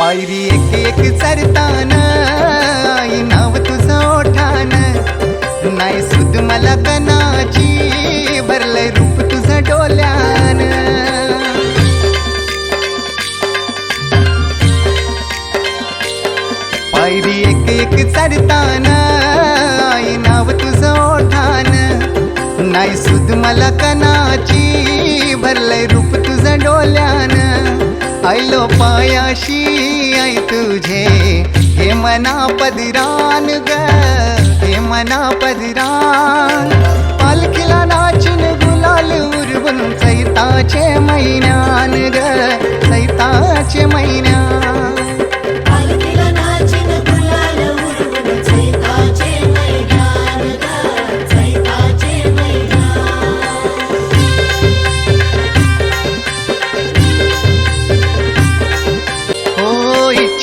पायरी एक एक चरताना. आई नाव तुझं ओठान. नाही सुद मला कनाची भरलंय रूप तुझं डोल्यान. पायरी एक एक चरताना. आई नाव तुझं ओठान. नाही सुद मला कनाची भरलंय रूप तुझं डोल्यान. आयलो पायाशी आई तुझे। हे मना पदिरान ग हे मना पदिरान। पालखीला नाचिन गुलाल उरवून सैताचे मैनान ग सैताचे मैना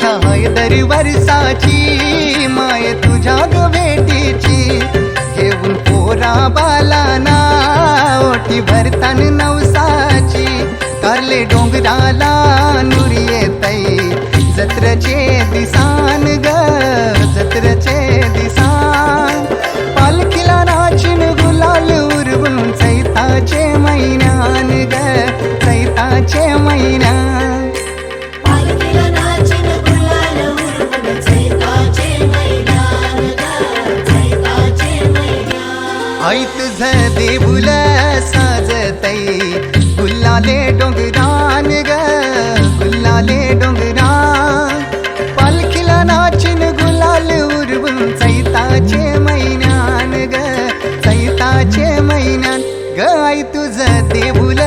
हो आहे दरी वर्षाची माय तुझ्या गवेटीची. घेऊन पोरा बालाना ओठी भरतान नवसाची. करले डोंगराला नुरिये येतई जत्रचे दिसान ग जत्रचे दिसान. पालखीला नाचिन गुलाल उरवून चैताचे मैनान ग चैताचे मैन्यान तुझं देऊल साजतई गुल्लाले डोंगरान ग गुल्लाले डोंगरा पालखीला नाचिन गुलाल उरवून सैताचे मैनान ग सैताचे मैनान गाय तुझं देऊल